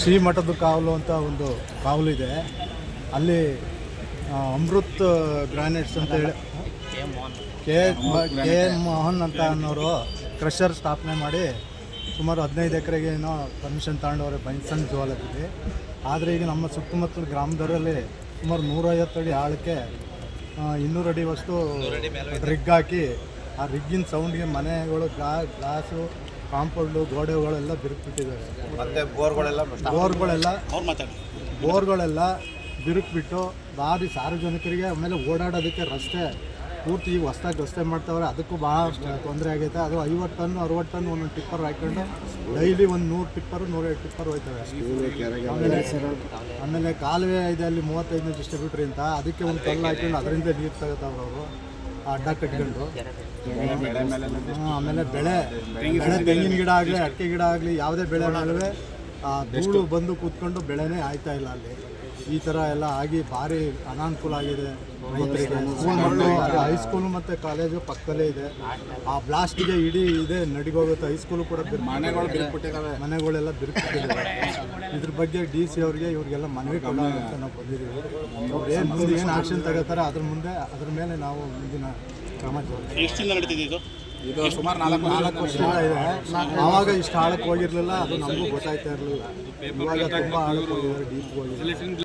ಶ್ರೀಮಠದ ಕಾವಲು ಅಂತ ಒಂದು ಕಾವಲು ಇದೆ. ಅಲ್ಲಿ ಅಮೃತ್ ಗ್ರಾನೈಟ್ಸ್ ಅಂತ ಹೇಳಿ. ಕೆ ಕೆ ಎಂ ಮೋಹನ್ ಅಂತ ಅನ್ನೋರು ಕ್ರಷರ್ ಸ್ಥಾಪನೆ ಮಾಡಿ ಸುಮಾರು ಹದಿನೈದು ಎಕರೆಗೆ ಏನೋ ಪರ್ಮಿಷನ್ ತಗೊಂಡವ್ರೆ ಬೈನ್ಸನ್ ಜುವಾಲಜಿಗೆ ಆದರೆ ಈಗ ನಮ್ಮ ಸುತ್ತಮುತ್ತಲ ಗ್ರಾಮದವರಲ್ಲಿ ಸುಮಾರು ನೂರೈವತ್ತು ಅಡಿ ಆಳಕ್ಕೆ ಇನ್ನೂರು ಅಡಿ ವಸ್ತು ರಿಗ್ ಹಾಕಿ ಆ ರಿಗ್ಗಿನ ಸೌಂಡ್ಗೆ ಮನೆಗಳು ಗ್ಲಾ ಗ್ಲಾಸು ಕಾಂಪೌಂಡು ಗೋಡೆಗಳೆಲ್ಲ ಬಿರುಕ್ಬಿಟ್ಟಿದ್ದಾರೆ ಮತ್ತೆ ಬೋರ್ಗಳೆಲ್ಲ ಬೋರ್ಗಳೆಲ್ಲ ಬೋರ್ಗಳೆಲ್ಲ ಬಿರುಕ್ಬಿಟ್ಟು ಭಾರಿ ಸಾರ್ವಜನಿಕರಿಗೆ ಆಮೇಲೆ ಓಡಾಡೋದಕ್ಕೆ ರಸ್ತೆ ಪೂರ್ತಿ ಈಗ ಹೊಸ್ದಾಗಿ ರಸ್ತೆ ಮಾಡ್ತಾವ್ರೆ. ಅದಕ್ಕೂ ಭಾಳ ತೊಂದರೆ ಆಗೈತೆ. ಅದು ಐವತ್ತು ಟನ್ ಅರವತ್ತು ಟನ್ ಒಂದೊಂದು ಟಿಪ್ಪರ್ ಹಾಕೊಂಡು ಡೈಲಿ ಒಂದು ನೂರು ಟಿಪ್ಪರು ನೂರೈದು ಟಿಪ್ಪರ್ ಹೋಯ್ತವೆ. ಆಮೇಲೆ ಆಮೇಲೆ ಕಾಲುವೆ ಇದೆ ಅಲ್ಲಿ ಮೂವತ್ತೈದನೇ ಡಿಸ್ಟ್ರಿಬ್ಯೂಟ್ರಿ ಅಂತ. ಅದಕ್ಕೆ ಒಂದು ಕಲ್ಲು ಹಾಕೊಂಡು ಅದರಿಂದ ನೀರು ತಗೋತಾವ್ರವರು ಅವರು. ಅಡ್ಡ ಕಟ್ಕೊಂಡು ಆಮೇಲೆ ಬೆಳೆ ಬೆಳೆ ತೆಂಗಿನ ಗಿಡ ಆಗಲಿ ಅಡಿಕೆ ಗಿಡ ಆಗಲಿ ಯಾವುದೇ ಬೆಳೆ ಆ ಧೂಳು ಬಂದು ಕೂತ್ಕೊಂಡು ಬೆಳೆನೇ ಆಯ್ತಾ ಇಲ್ಲ ಅಲ್ಲಿ. ಈ ತರ ಎಲ್ಲ ಆಗಿ ಭಾರಿ ಅನಾನುಕೂಲ ಆಗಿದೆ. ರೈತರಿಗೆ. ಮತ್ತೆ ಹೈಸ್ಕೂಲು ಮತ್ತು ಕಾಲೇಜು ಪಕ್ಕದಲ್ಲೇ ಇದೆ. ಆ ಬ್ಲಾಸ್ಟಿಗೆ ಇಡೀ ಇದೆ ನಡಿಗೋಗುತ್ತೆ. ಹೈಸ್ಕೂಲು ಕೂಡ ಮನೆಗಳು ಮನೆಗಳೆಲ್ಲ ಬಿರುಕ್ಬಿಟ್ಟಿದ್ದಾವೆ ಇದ್ರ ಬಗ್ಗೆ ಡಿ ಸಿ ಅವರಿಗೆ ಇವ್ರಿಗೆಲ್ಲ ಮನವಿ ಕೊಡೋಣ ಅಂತ ನಾವು ಬಂದಿದ್ದೀವಿ. ಅವ್ರು ಏನು ಮುಂದೆ ಏನು ಆಕ್ಷನ್ ತಗೋತಾರೆ ಅದ್ರ ಮುಂದೆ ಅದ್ರ ಮೇಲೆ ನಾವು ಮುಂದಿನ ಕ್ರಮ ಇದು? ಇದು ಸುಮಾರು ನಾಲ್ಕು ನಾಲ್ಕು ವರ್ಷ ಇದೆ. ಆವಾಗ ಇಷ್ಟು ಆಳಕ್ಕೆ ಹೋಗಿರ್ಲಿಲ್ಲ ಅದು ನಮಗೂ ಗೊತ್ತಾಯ್ತಾ ಇರಲಿಲ್ಲ. ಇವಾಗ ತುಂಬಾ ಆಳಕ್ಕೆ ಹೋಗಿದ್ದಾರೆ ಡೀಪ್ ಹೋಗಿದ್ದಾರೆ